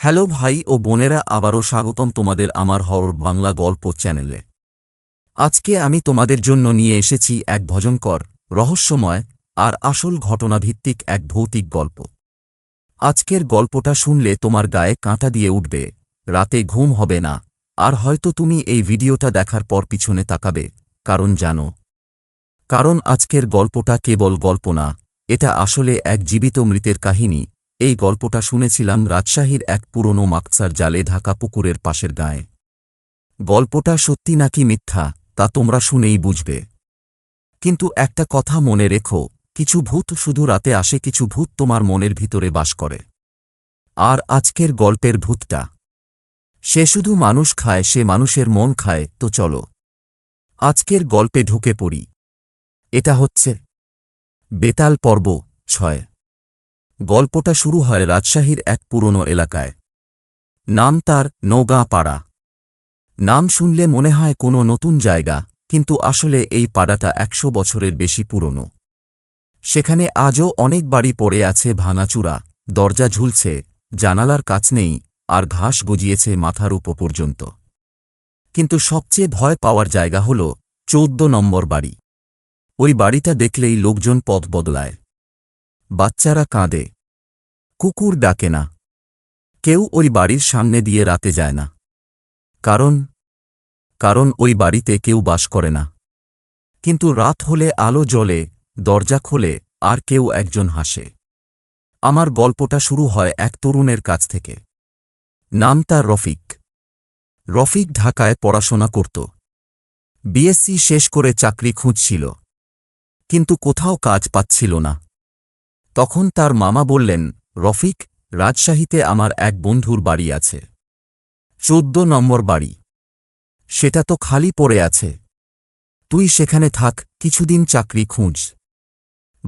Hello ভাই ও বোনেরা, আবারও স্বাগতম তোমাদের আমার হরর বাংলা গল্প চ্যানেলে। আজকে আমি তোমাদের জন্য নিয়ে এসেছি এক ভজনকর, রহস্যময় আর আসল ঘটনাভিত্তিক এক ভৌতিক গল্প। আজকের গল্পটা শুনলে তোমার গায়ে কাঁটা দিয়ে উঠবে, রাতে ঘুম হবে না, আর হয়তো তুমি এই ভিডিওটা দেখার পর পিছনে তাকাবে, কারণ জানো। কারণ আজকের গল্পটা কেবল গল্প না, এটা আসলে এক জীবিত মৃতের কাহিনী এই গল্পটা শুনেছিলাম রাজশাহীর এক পুরনো মাকসার জালে ঢাকা পুকুরের পাশের গায়ে। গল্পটা সত্যি নাকি মিথ্যা, তা তোমরা শুনেই বুঝবে। কিন্তু একটা কথা মনে রেখো, কিছু ভূত শুধু রাতে আসে, কিছু ভূত তোমার মনের ভিতরে বাস করে। আর আজকের গল্পের ভূতটা। সে শুধু মানুষ খায়, সে মানুষের মন খায়, তো চলো। আজকের গল্পে ঢুকে পড়ি। এটা হচ্ছে বেতাল পর্ব ছয়। গল্পটা শুরু হয় রাজশাহীর এক পুরনো এলাকায়। নাম তার নৌগাঁ পাড়া নাম শুনলে মনে হয় কোনো নতুন জায়গা, কিন্তু আসলে এই পাড়াটা একশো বছরের বেশি পুরনো। সেখানে আজও অনেক বাড়ি পড়ে আছে ভাঙাচূড়া দরজা ঝুলছে, জানালার কাছ নেই, আর ঘাস গজিয়েছে মাথার উপ পর্যন্ত। কিন্তু সবচেয়ে ভয় পাওয়ার জায়গা হল চৌদ্দ নম্বর বাড়ি। ওই বাড়িটা দেখলেই লোকজন পথ বদলায়। বাচ্চারা কাঁদে। কুকুর ডাকে না। কেউ ওই বাড়ির সামনে দিয়ে রাতে যায় না। কারণ কারণ ওই বাড়িতে কেউ বাস করে না। কিন্তু রাত হলে আলো জ্বলে, দরজা খোলে, আর কেউ একজন হাসে। আমার গল্পটা শুরু হয় এক তরুণের কাছ থেকে। নাম তার রফিক। রফিক ঢাকায় পড়াশোনা করত। বিএসসি শেষ করে চাকরি খুঁজছিল। কিন্তু কোথাও কাজ পাচ্ছিল না। তখন তার মামা বললেন, রফিক, রাজশাহীতে আমার এক বন্ধুর বাড়ি আছে। চোদ্দ নম্বর বাড়ি। সেটা তো খালি পড়ে আছে। তুই সেখানে থাক, কিছুদিন চাকরি খুঁজ।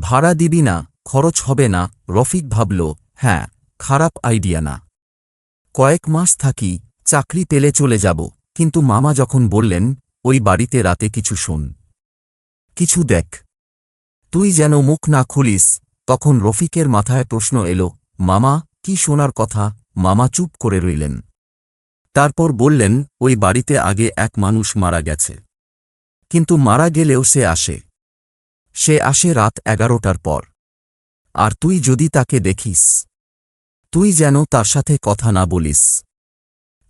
ভাড়া দিবি না, খরচ হবে না। রফিক ভাবল হ্যাঁ খারাপ আইডিয়া না। কয়েক মাস থাকি, চাকরি পেলে চলে যাব। কিন্তু মামা যখন বললেন, ওই বাড়িতে রাতে কিছু শোন। কিছু দেখ। তুই যেন মুখ না খুলিস তখন রফিকের মাথায় প্রশ্ন এলো, মামা, কি শোনার কথা? মামা চুপ করে রইলেন। তারপর বললেন, ওই বাড়িতে আগে এক মানুষ মারা গেছে। কিন্তু মারা গেলেও সে আসে। সে আসে রাত এগারোটার পর। আর তুই যদি তাকে দেখিস, তুই যেন তার সাথে কথা না বলিস।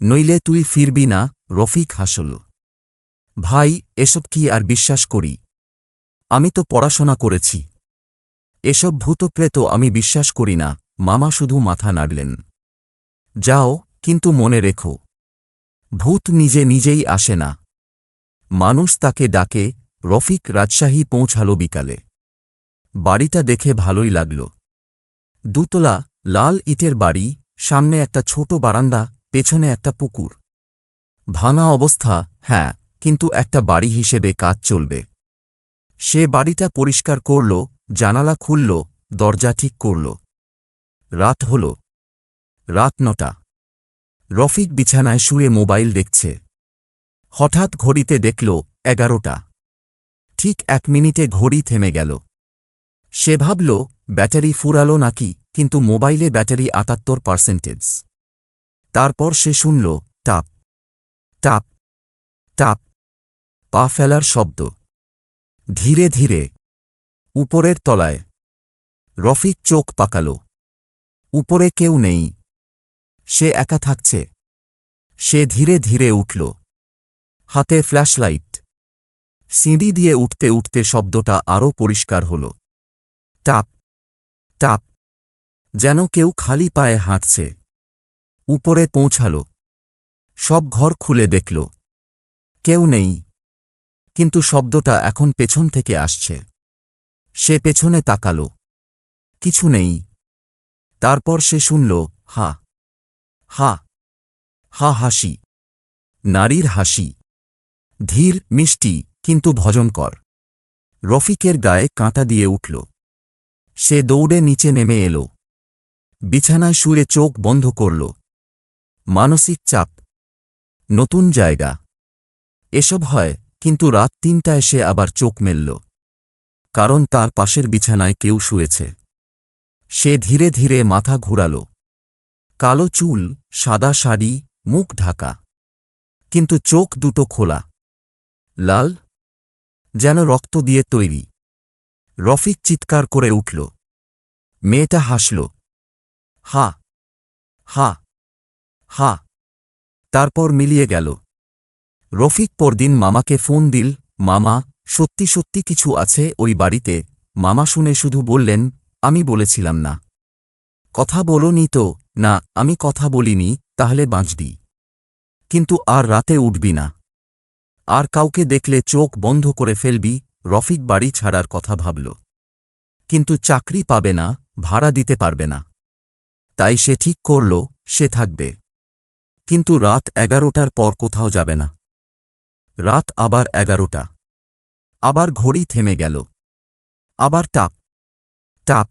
নইলে তুই ফিরবি না। রফিক হাসল, ভাই, এসব কি আর বিশ্বাস করি? আমি তো পড়াশোনা করেছি। এসব ভূতপ্রেত আমি বিশ্বাস করি না, মামা শুধু মাথা নাড়লেন। যাও, কিন্তু মনে রেখো। ভূত নিজে নিজেই আসে না। মানুষ তাকে ডাকে, রফিক রাজশাহী পৌঁছাল বিকালে। বাড়িটা দেখে ভালোই লাগল। দুতলা, লাল ইটের বাড়ি, সামনে একটা ছোট বারান্দা, পেছনে একটা পুকুর। ভাঙা অবস্থা হ্যাঁ কিন্তু একটা বাড়ি হিসেবে কাজ চলবে। সে বাড়িটা পরিষ্কার করল জানালা খুলল, দরজা ঠিক করল। রাত হল। রাত নটা। রফিক বিছানায় শুয়ে মোবাইল দেখছে। হঠাৎ ঘড়িতে দেখল, এগারোটা। ঠিক এক মিনিটে ঘড়ি থেমে গেল। সে ভাবল, ব্যাটারি ফুরালো নাকি, কিন্তু মোবাইলে ব্যাটারি আটাত্তর পার্সেন্টেজ। তারপর সে শুনল, টাপ। টাপ। টাপ। পা ফেলার শব্দ। ধীরে ধীরে উপরের তলায়। রফিক চোখ পাকাল। উপরে কেউ নেই। সে একা থাকছে। সে ধীরে ধীরে উঠল। হাতে ফ্ল্যাশলাইট। সিঁড়ি দিয়ে উঠতে উঠতে শব্দটা আরও পরিষ্কার হল। টাপ টাপ। যেন কেউ খালি পায়ে হাঁটছে। উপরে পৌঁছাল। সব ঘর খুলে দেখল। কেউ নেই। কিন্তু শব্দটা এখন পেছন থেকে আসছে। সে পেছনে তাকাল। কিছু নেই। তারপর সে শুনল, হা। হা। হা হাসি। নারীর হাসি। ধীর, মিষ্টি, কিন্তু ভজনকর। রফিকের গায়ে কাঁটা দিয়ে উঠল। সে দৌড়ে নিচে নেমে এল। বিছানায় শুয়ে চোখ বন্ধ করল। মানসিক চাপ। নতুন জায়গা। এসব হয়, কিন্তু রাত তিনটায় সে আবার চোখ মেলল। কারণ তার পাশের বিছানায় কেউ শুয়েছে। সে ধীরে ধীরে মাথা ঘুরাল। কালো চুল, সাদা শাড়ি, মুখ ঢাকা। কিন্তু চোখ দুটো খোলা। লাল। যেন রক্ত দিয়ে তৈরি। রফিক চিৎকার করে উঠল। মেয়েটা হাসল। হা। হা। হা। তারপর মিলিয়ে গেল। রফিক পরদিন মামাকে ফোন দিল, মামা সত্যি সত্যি কিছু আছে ওই বাড়িতে। মামা শুনে শুধু বললেন, আমি বলেছিলাম না। কথা বলনি তো, না, আমি কথা বলিনি, তাহলে বাঁচবি। কিন্তু আর রাতে উঠবি না। আর কাউকে দেখলে চোখ বন্ধ করে ফেলবি, রফিক বাড়ি ছাড়ার কথা ভাবল। কিন্তু চাকরি পাবে না, ভাড়া দিতে পারবে না। তাই সে ঠিক করল, সে থাকবে। কিন্তু রাত এগারোটার পর কোথাও যাবে না। রাত আবার এগারোটা। আবার ঘড়ি থেমে গেল। আবার টাপ টাপ,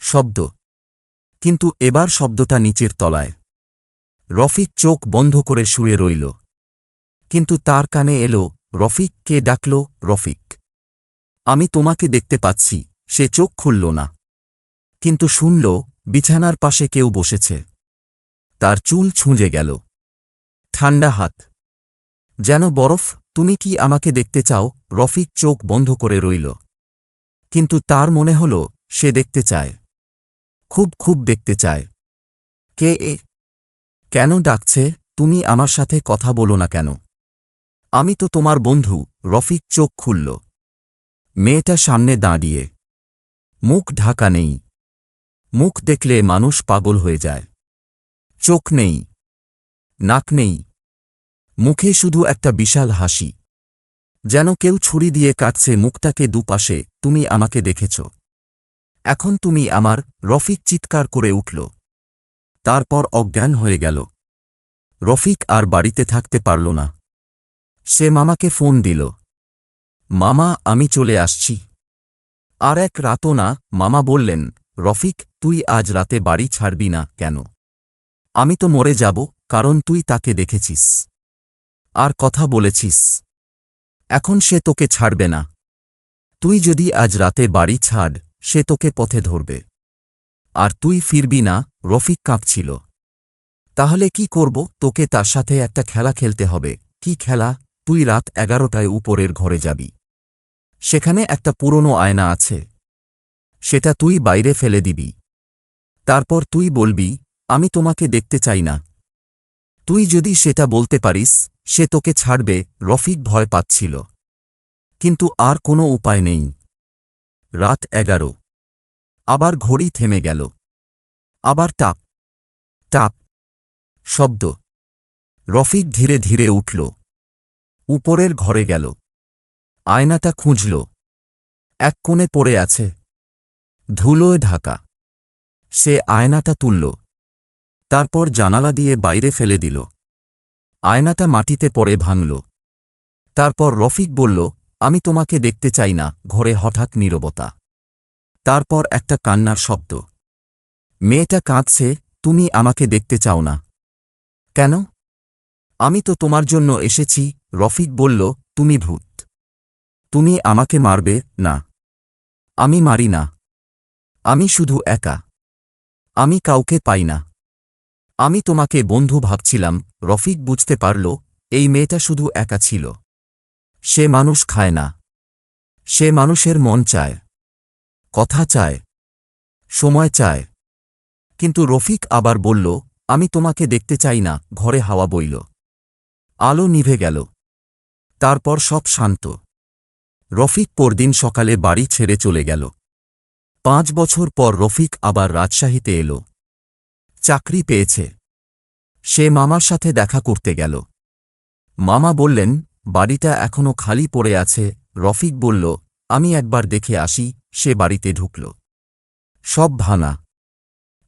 শব্দ। কিন্তু এবার শব্দটা নিচের তলায়। রফিক চোখ বন্ধ করে শুয়ে রইল। কিন্তু তার কানে এলো, রফিক, কে ডাকল? রফিক। আমি তোমাকে দেখতে পাচ্ছি, সে চোখ খুলল না। কিন্তু শুনল, বিছানার পাশে কেউ বসেছে। তার চুল ছুঁজে গেল। ঠান্ডা হাত। যেন বরফ, তুমি কি আমাকে দেখতে চাও? রফিক চোখ বন্ধ করে রইল। কিন্তু তার মনে হল, সে দেখতে চায়। খুব খুব দেখতে চায়। কে এ? কেন ডাকছে? তুমি আমার সাথে কথা বলো না কেন? আমি তো তোমার বন্ধু, রফিক চোখ খুলল। মেয়েটা সামনে দাঁড়িয়ে। মুখ ঢাকা নেই। মুখ দেখলে মানুষ পাগল হয়ে যায়। চোখ নেই। নাক নেই। মুখে শুধু একটা বিশাল হাসি। যেন কেউ ছুরি দিয়ে কাটছে মুখটাকে দুপাশে, তুমি আমাকে দেখেছ। এখন তুমি আমার রফিক চিৎকার করে উঠল। তারপর অজ্ঞান হয়ে গেল। রফিক আর বাড়িতে থাকতে পারল না। সে মামাকে ফোন দিল। মামা, আমি চলে আসছি। আর এক রাতও না, মামা বললেন, রফিক, তুই আজ রাতে বাড়ি ছাড়বি না কেন? আমি তো মরে যাব, কারণ তুই তাকে দেখেছিস। আর কথা বলেছিস। এখন সে তোকে ছাড়বে না। তুই যদি আজ রাতে বাড়ি ছাড়, সে তোকে পথে ধরবে। আর তুই ফিরবি না, রফিক কাঁপছিল। তাহলে কি করব? তোকে তার সাথে একটা খেলা খেলতে হবে। কি খেলা? তুই রাত এগারোটায় উপরের ঘরে যাবি। সেখানে একটা পুরনো আয়না আছে। সেটা তুই বাইরে ফেলে দিবি। তারপর তুই বলবি, আমি তোমাকে দেখতে চাই না। তুই যদি সেটা বলতে পারিস, সে তোকে ছাড়বে, রফিক ভয় পাচ্ছিল। কিন্তু আর কোনো উপায় নেই। রাত এগারো। আবার ঘড়ি থেমে গেল। আবার টাপ। টাপ। শব্দ। রফিক ধীরে ধীরে উঠল। উপরের ঘরে গেল। আয়নাটা খুঁজল। এক কোণে পড়ে আছে। ধুলোয় ঢাকা। সে আয়নাটা তুলল। তারপর জানালা দিয়ে বাইরে ফেলে দিল। আয়নাটা মাটিতে পড়ে ভাঙল। তারপর রফিক বলল, আমি তোমাকে দেখতে চাই না, ঘরে হঠাৎ নীরবতা। তারপর একটা কান্নার শব্দ। মেয়েটা কাঁদছে, তুমি আমাকে দেখতে চাও না। কেন? আমি তো তোমার জন্য এসেছি, রফিক বলল, তুমি ভূত। তুমি আমাকে মারবে, না। আমি মারি না। আমি শুধু একা। আমি কাউকে পাই না। আমি তোমাকে বন্ধু ভাবছিলাম, রফিক বুঝতে পারল, এই মেয়েটা শুধু একা ছিল। সে মানুষ খায় না। সে মানুষের মন চায়। কথা চায়। সময় চায়। কিন্তু রফিক আবার বলল, আমি তোমাকে দেখতে চাই না, ঘরে হাওয়া বইল। আলো নিভে গেল। তারপর সব শান্ত। রফিক পরদিন সকালে বাড়ি ছেড়ে চলে গেল। পাঁচ বছর পর রফিক আবার রাজশাহীতে এল। চাকরি পেয়েছে। সে মামার সাথে দেখা করতে গেল। মামা বললেন, বাড়িটা এখনও খালি পড়ে আছে। রফিক বলল, আমি একবার দেখে আসি। সে বাড়িতে ঢুকল। সব ভাঙা।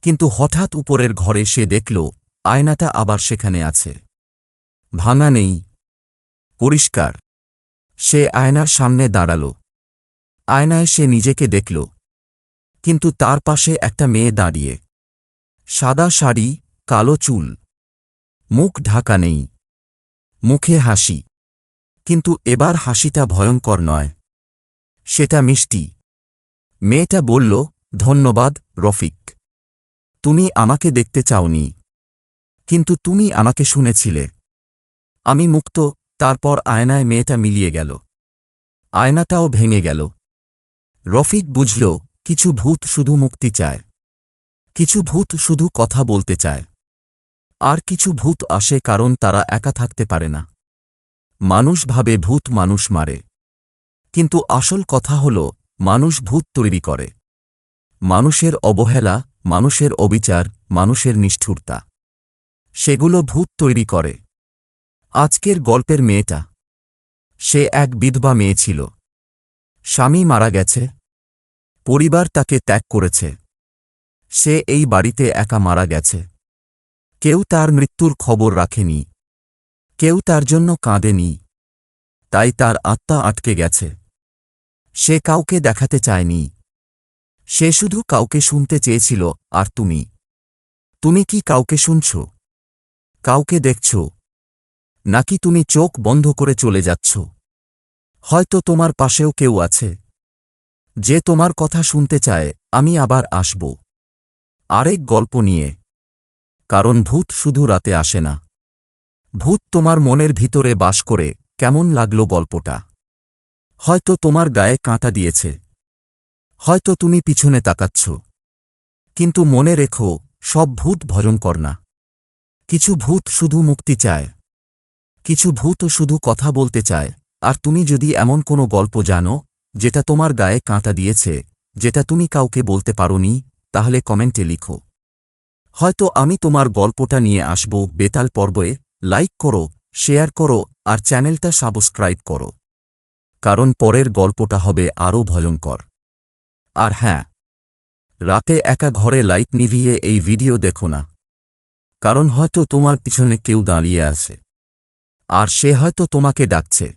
কিন্তু হঠাৎ উপরের ঘরে সে দেখল, আয়নাটা আবার সেখানে আছে। ভাঙা নেই। পরিষ্কার। সে আয়নার সামনে দাঁড়াল। আয়নায় সে নিজেকে দেখল। কিন্তু তার পাশে একটা মেয়ে দাঁড়িয়ে। সাদা শাড়ি, কালো চুল। মুখ ঢাকা নেই। মুখে হাসি। কিন্তু এবার হাসিটা ভয়ঙ্কর নয়। সেটা মিষ্টি। মেয়েটা বলল, ধন্যবাদ, রফিক। তুমি আমাকে দেখতে চাওনি। কিন্তু তুমি আমাকে শুনেছিলে। আমি মুক্ত, তারপর আয়নায় মেয়েটা মিলিয়ে গেল। আয়নাটাও ভেঙে গেল। রফিক বুঝল, কিছু ভূত শুধু মুক্তি চায়। কিছু ভূত শুধু কথা বলতে চায়। আর কিছু ভূত আসে কারণ তারা একা থাকতে পারে না। মানুষ ভাবে ভূত মানুষ মারে। কিন্তু আসল কথা হল, মানুষ ভূত তৈরি করে। মানুষের অবহেলা, মানুষের অবিচার, মানুষের নিষ্ঠুরতা। সেগুলো ভূত তৈরি করে। আজকের গল্পের মেয়েটা। সে এক বিধবা মেয়ে ছিল। স্বামী মারা গেছে। পরিবার তাকে ত্যাগ করেছে। সে এই বাড়িতে একা মারা গেছে। কেউ তার মৃত্যুর খবর রাখেনি। কেউ তার জন্য কাঁদেনি। তাই তার আত্মা আটকে গেছে। সে কাউকে দেখাতে চায়নি। সে শুধু কাউকে শুনতে চেয়েছিল, আর তুমি? তুমি কি কাউকে শুনছ? কাউকে দেখছ? নাকি তুমি চোখ বন্ধ করে চলে যাচ্ছ? হয়তো তোমার পাশেও কেউ আছে। যে তোমার কথা শুনতে চায়, আমি আবার আসব। আরেক গল্প নিয়ে। কারণ ভূত শুধু রাতে আসে না। ভূত তোমার মনের ভিতরে বাস করে, কেমন লাগল গল্পটা? হয়তো তোমার গায়ে কাঁটা দিয়েছে। হয়তো তুমি পিছনে তাকাচ্ছ। কিন্তু মনে রেখো, সব ভূত ভজন কর না। কিছু ভূত শুধু মুক্তি চায়। কিছু ভূত শুধু কথা বলতে চায়। আর তুমি যদি এমন কোনো গল্প জানো, যেটা তোমার গায়ে কাঁটা দিয়েছে, যেটা তুমি কাউকে বলতে পারোনি তাহলে কমেন্টে লিখো। হয়তো আমি তোমার গল্পটা নিয়ে আসব বেতাল পর্বে লাইক করো, শেয়ার করো, আর চ্যানেলটা সাবস্ক্রাইব করো। কারণ পরের গল্পটা হবে আরও ভয়ঙ্কর। আর হ্যাঁ রাতে একা ঘরে লাইট নিভিয়ে এই ভিডিও দেখো না। কারণ হয়তো তোমার পিছনে কেউ দাঁড়িয়ে আছে। আর সে হয়তো তোমাকে ডাকছে।